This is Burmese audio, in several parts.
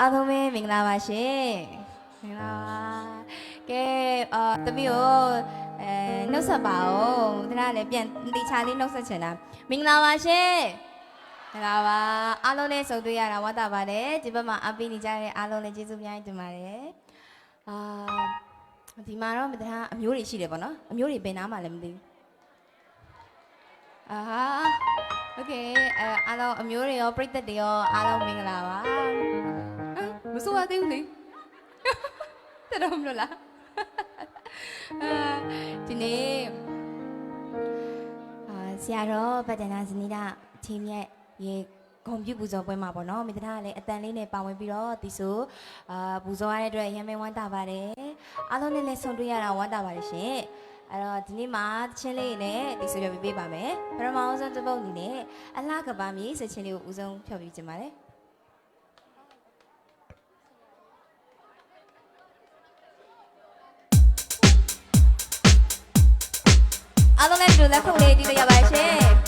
အားလုံးပဲမင်္ဂလာပါရှင်မင်္ဂလာပါကဲအာတမီးကိုအဲနှုတ်ဆက်ပါဦးတနာလည်းပြန်တေချာလေးနှုတ်ဆက်ချင်တာမင်္ဂလာပါရှင်မင်္ဂလာပါအားလုံးနဲ့ဆုံတွေ့ရတာဝတ်တာပါတယ်ဒီဘက်မှာအပိနေကြတဲ့အားလုံးလည်းကျေးဇူးအများကြီးတင်ပါတယ်အာဒီမှာတော့မတနာအမျိုးတွေရှိတယ်ပေါ့နော်အမျိုးတွေဘယ်နားမှာလဲမသိဘူးအာဟာโอเคအဲအားလုံးအမျိုးတွေရောပြိသက်တွေရောအားလုံးမင်္ဂလာပါ မစိုးရသေးဘူးလေတဲ့တော့မလို့လားအာဒီနေ့အာဆရာတော်ဗတ္တနာဇနီးတာချင်းမြတ်ရေဂုံပြုပူဇော်ပွဲမှာပေါ့နော်မိသားကလည်းအတန်လေးနဲ့ပါဝင်ပြီးတော့ဒီဆိုအာပူဇော်ရတဲ့အတွက်ရမ်းမဲဝမ်းသာပါတယ်အားလုံးနဲ့လည်းဆုံတွေ့ရတာဝမ်းသာပါတယ်ရှင်အဲ့တော့ဒီနေ့မှာတချင်းလေးနဲ့ဒီဆိုပြပေးပါမယ်ပထမအောင်ဆုံးတစ်ပုတ်အနေနဲ့အလှကပါမြေစချင်းလေးကိုဦးဆုံးဖျော်ပြခြင်းပါတယ် အားလုံးလည်းဒီလိုလက်ခုပ်လေးတီးလို့ရပါရှင်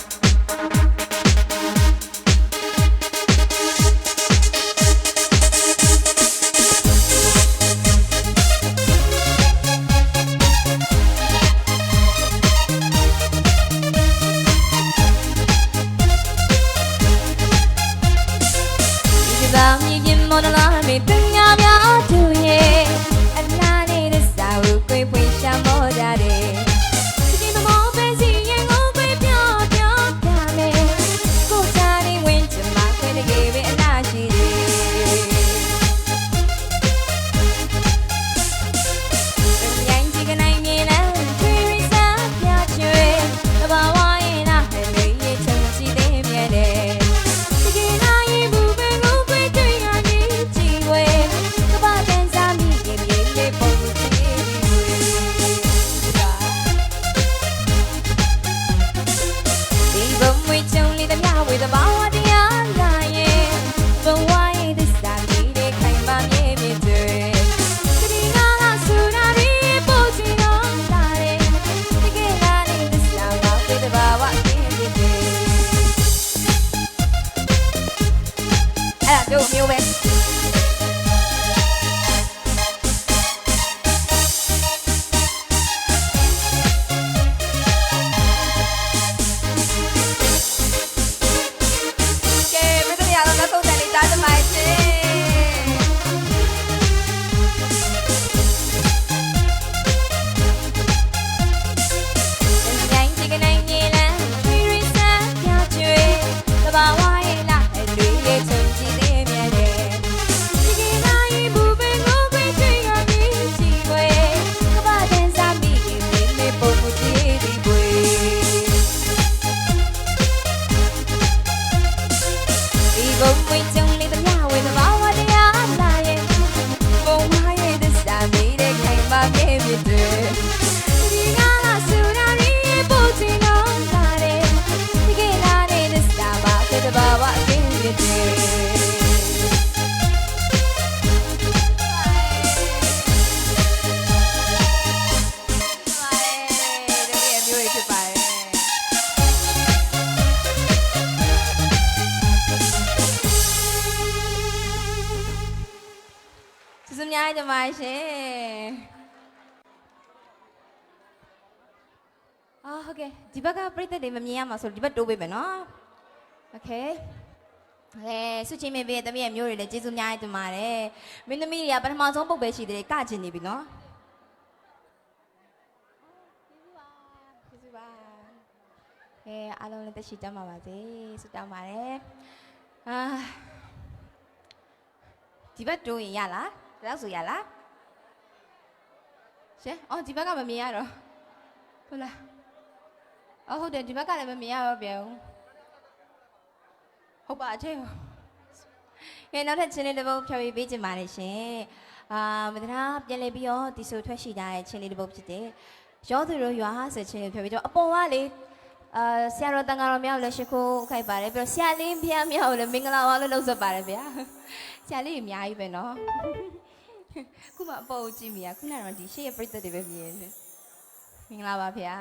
ပါရှင်အာဟုတ်ကဲ့ဒီဘက်ကပြိသက်တွေမမြင်ရမှာဆိုဒီဘက်တိုးပေးမယ်နော်โอเคအဲစုချင်းမေပေးတဲ့တမီးရဲ့မျိုးတွေလည်းကျေးဇူးများတင်ပါတယ်မင်းသမီးတွေကပထမဆုံးပုတ်ပဲရှိတယ်ကကျင်နေပြီနော်ကျေးဇူးပါအဲအားလုံးလည်းတက်ရှိတတ်ပါပါစေဆုတောင်းပါတယ်အာ ဒီဘက်တိုးရင်ရလား ဒီလောက်ဆိုရလားရှင်အော်ဒီဘက်ကမမြင်ရတော့ဟုတ်လားအော်ဟုတ်တယ်ဒီဘက်ကလည်းမမြင်ရတော့ပြန်ဘူးဟုတ်ပါအချင်းကဲနောက်ထပ်ချင်းလေးတစ်ပုတ်ဖြော်ပြပေးခြင်းပါတယ်ရှင်အာမဒနာပြန်လဲပြီးတော့ဒီဆိုထွက်ရှိထားတဲ့ချင်းလေးတစ်ပုတ်ဖြစ်တယ်ရောသူတို့ရွာဆိုချင်းလေးဖြော်ပြတော့အပေါ်ကလေအာဆရာတော်တန်ဃာတော်မြောက်လည်းရှိခိုးခိုက်ပါတယ်ပြီးတော့ဆရာလေးဖျားမြောက်လည်းမင်္ဂလာပါလို့လုပ်ဆက်ပါတယ်ဗျာ ဆရာလေးအများကြီးပဲเนาะ ခုမှအပေါ်ကိုကြည့်မိရခုနကတော့ဒီရှေ့ရဲ့ပြိတ္တတွေပဲမြင်နေမင်္ဂလာပါဗျာ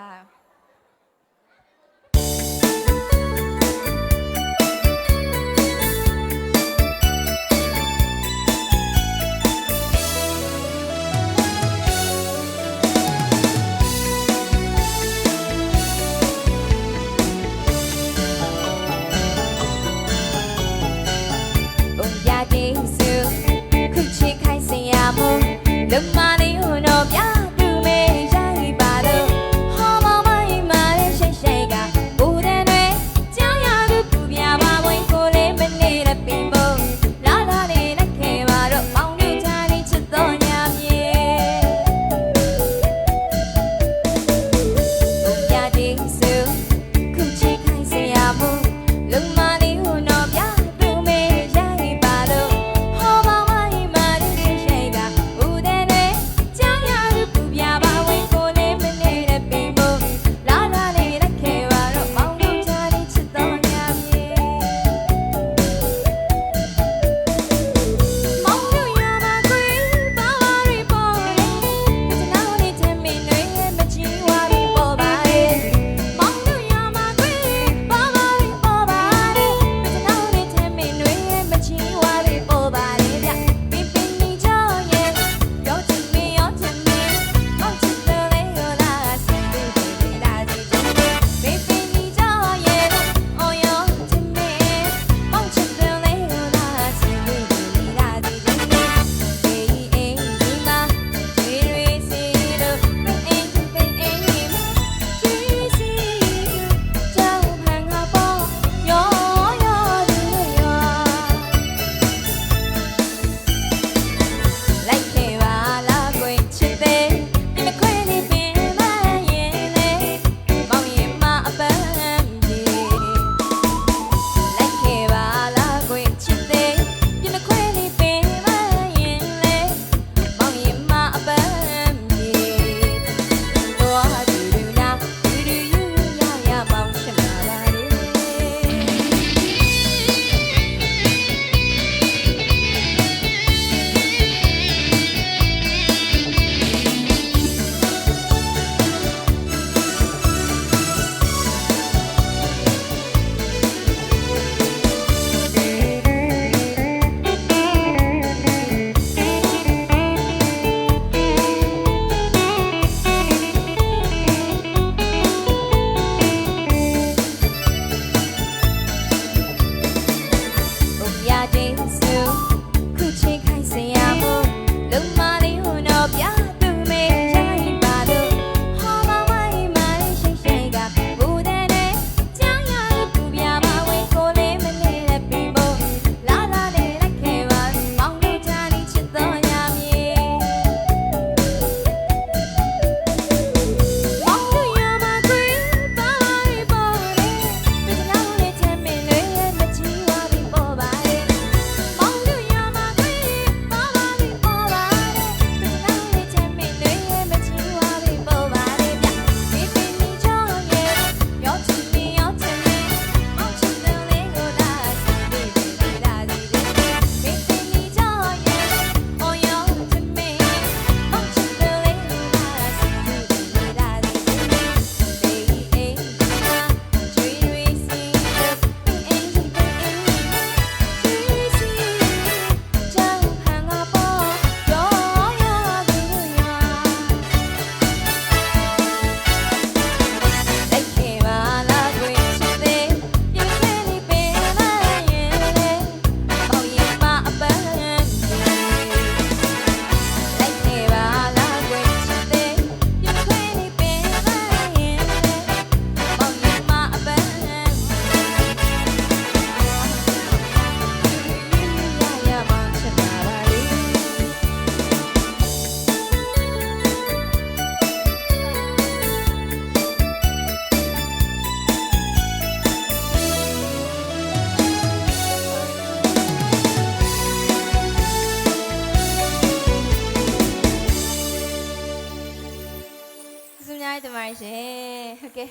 ဟုတ်ကဲ့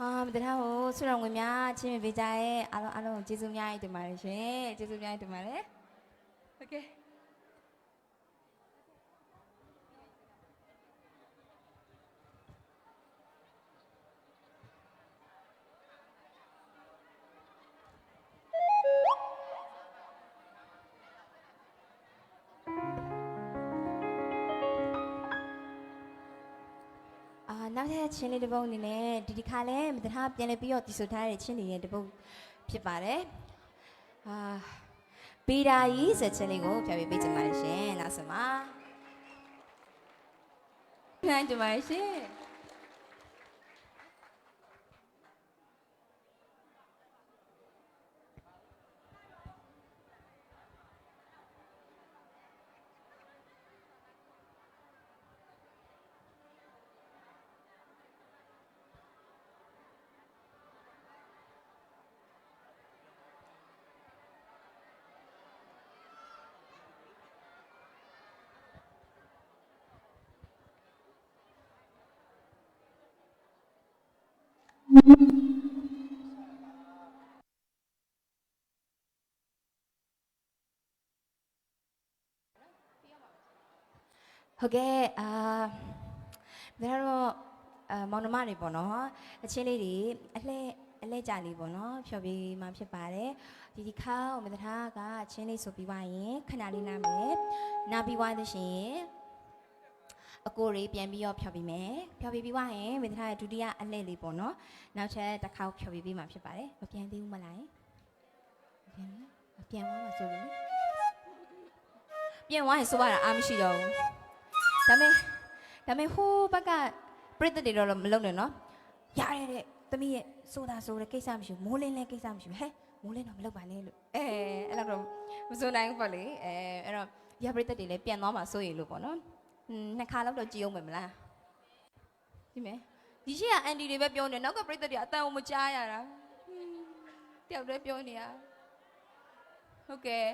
အာမတနာကိုဆုတော်ငွေများချင်းမြပေးကြရဲ့အားလုံးအားလုံးကိုကျေးဇူးများကြီးတင်ပါတယ်ရှင်ကျေးဇူးများကြီးတင်ပါတယ်ဟုတ်ကဲ့ နောက်ထပ်ချင်းလေးတစ်ပုဒ်အနေနဲ့ဒီဒီခါလဲမတနာပြန်လဲပြီးတော့တည်ဆိုထားတဲ့ချင်းလေးရဲ့တစ်ပုဒ်ဖြစ်ပါတယ်အာပီတာကြီးဆိုတဲ့ချင်းလေးကိုဖျော်ပြပေးချင်ပါတယ်ရှင်နောက်ဆက်မှာနိုင်ကြပါရှင် ဟုတ်ကဲ့အာဒါတော့အာမောင်နှမတွေပေါ့နော်အချင်းလေးတွေအလှဲအလှဲကြလေးပေါ့နော်ဖြော်ပြမှဖြစ်ပါတယ်ဒီဒီခါကိုမတထားကအချင်းလေးဆိုပြီးွားရင်ခဏလေးနားမယ်နားပြီးွားသရှင် အကိုတွေပြန်ပြီးတော့ဖြော်ပြမယ်ဖြော်ပြပြီးွားရင်မတထားရဲ့ဒုတိယအလှဲလေးပေါ့နော်နောက်ချက်တစ်ခါဖြော်ပြပြီးမှဖြစ်ပါတယ်မပြန်သေးဘူးမလားမပြန်ဘူးမပြန်သွားမှဆိုလို့လေပြန်သွားရင်ဆိုရတာအားမရှိတော့ဘူးဒါပေမဲ့ဒါပေမဲ့ဟိုးဘက်ကပြိတ္တတွေတော့မလုံနဲ့နော်ရရတဲ့သမီးရဲ့ဆိုတာဆိုတဲ့ကိစ္စမရှိဘူးမိုးလင်းလည်းကိစ္စမရှိဘူးဟဲ့မိုးလင်းတော့မလုပ်ပါနဲ့လို့အဲအဲ့လောက်တော့မစိုးနိုင်ဘူးပေါ့လေအဲအဲ့တော့ရပြိတ္တတွေလည်းပြန်သွားမှာစိုးရလို့ပေါ့နော်ဟွ န်းနှစ်ခါလောက်တော့ကြည်အောင်မယ်မလားဒီမဲ့ဒီရှိကအန်တီတွေပဲပြောနေနောက်ကပြိတ္တတွေအတန်ကိုမကြားရတာဟွန်းတယောက်တည်းပြောနေရဟုတ်ကဲ့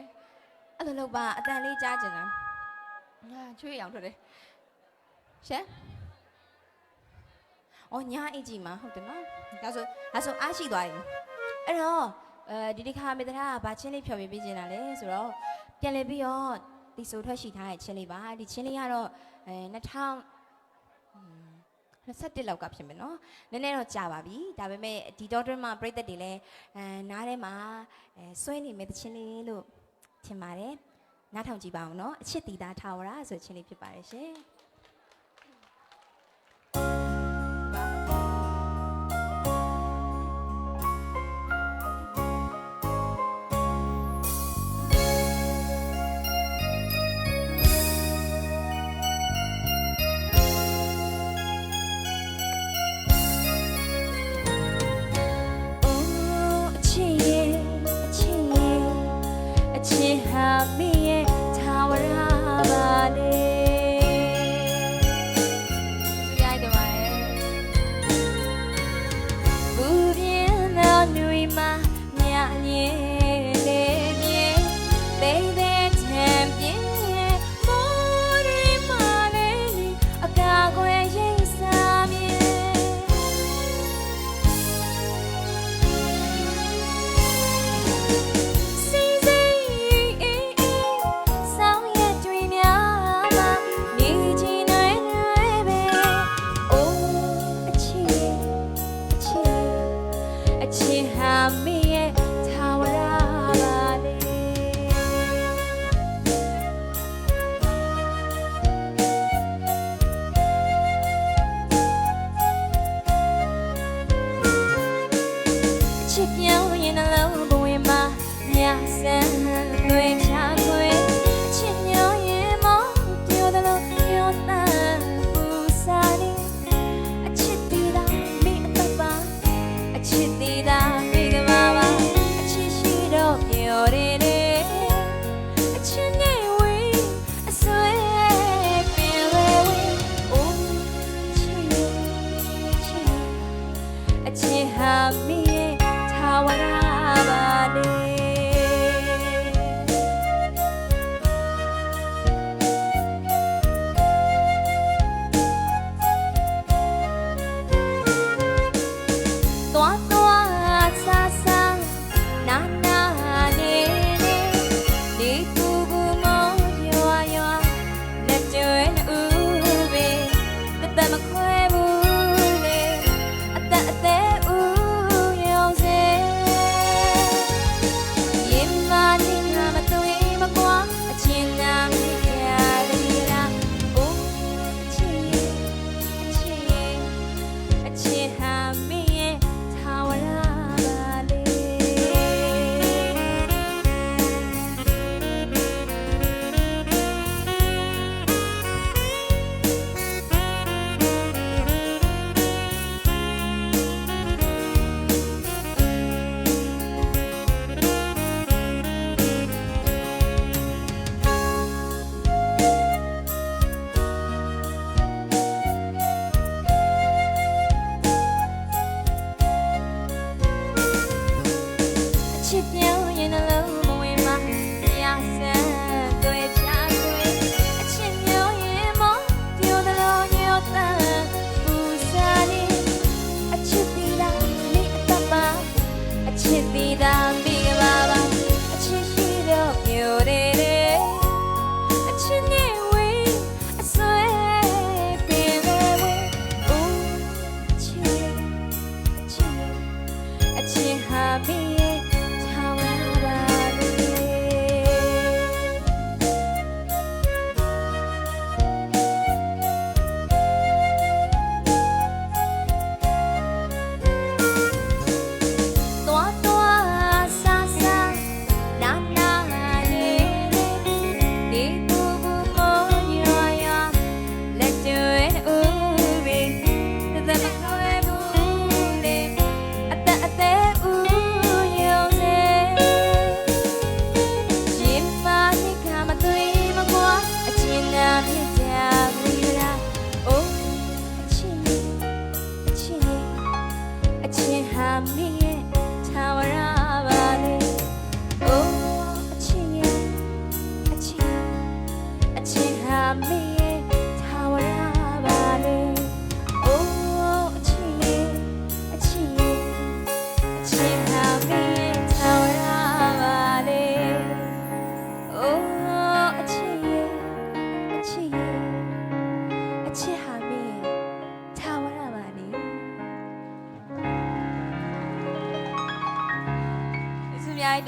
အဲ့လိုလုပ်ပါအတန်လေးကြားကြင်လားညာချွေးအောင်ထွက်တယ်ရှမ်း။အော်ညာအိတ်ကြီးမှာဟုတ်တယ်နော်။ဒါဆိုဒါဆိုအားရှိသွားပြီ။အဲ့တော့အဲဒီဒီခါမေတ္တာကဘာချင်းလေးဖြော်ပြပေးခြင်းတာလဲဆိုတော့ပြန်လည်ပြီးတော့ ဒီဆိုထွက်ရှိထားတဲ့ချင်းလေးပါ။ဒီချင်းလေးကတော့အဲ2000 21လောက်ကဖြစ်မယ်နော်နည်းနည်းတော့ကြာပါပြီဒါပေမဲ့ဒီတော့တွင်းမှာပြိသက်တွေလည်းအဲနားထဲမှာအဲစွဲနေမဲ့တခြင်းလေးလို့ထင်ပါတယ်နားထောင်ကြည့်ပါအောင်နော်အချစ်တီတာထာဝရဆိုတဲ့ခြင်းလေးဖြစ်ပါတယ်ရှင်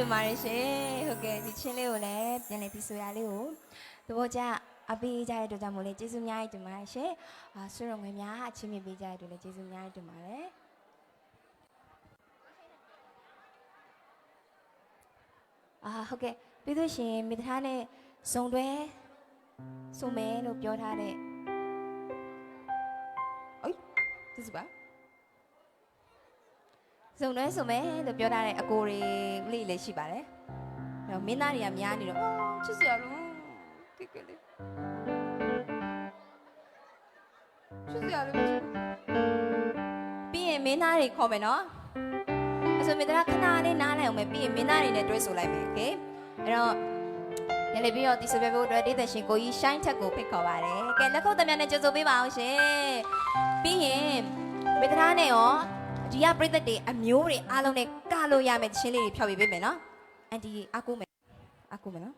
တင်ပါတယ်ရှင်ဟုတ်ကဲ့ဒီချင်းလေးကိုလည်းပြန်လည်ပြီးဆိုရလေးကိုသဘောကျအပေးကြတဲ့အတွက်ကြောင့်မို့လဲကျေးဇူးအများကြီးတင်ပါတယ်ရှင်အာဆွေတော်ငယ်များအချင်းမြင့်ပေးကြတဲ့အတွက်လည်းကျေးဇူးအများကြီးတင်ပါတယ်အာဟုတ်ကဲ့ပြီးလို့ရှရင်မိသားနဲ့ဇုံတွဲစုံမယ်လို့ပြောထားတဲ့အိုးဒီစပါ စုံတွဲစုံမဲလို့ပြောထားတဲ့အကိုတွေလေးလည်းရှိပါတယ်။အဲ့တော့မင်းသားတွေကများနေတော့အော်ချစ်စရာလို့ကိကလေးချစ်စရာလို့ပြီးရင်မင်းသားတွေခေါ်မယ်နော်။အဲ့ဆိုမင်းသားခဏလေးနားလိုက်အောင်မယ်ပြီးရင်မင်းသားတွေနဲ့တွဲဆိုလိုက်မယ်โอเค။အဲ့တော့ရလေပြီးတော့ဒီဆိုပြဖို့အတွက်ဒေသရှင်ကိုကြီးရှိုင်းထက်ကိုဖိတ်ခေါ်ပါတယ်။ကဲလက်ခုပ်သမ ्या နဲ့ကြိုဆိုပေးပါအောင်ရှင်။ပြီးရင်မင်းသားနဲ့ရော ဒီကပြိသက်တွေအမျိုးတွေအားလုံးနဲ့ကလို့ရမယ်ချင်းလေးတွေဖြောပြပေးမယ်နော်အန်တီအားကိုမယ်အားကိုမယ်နော်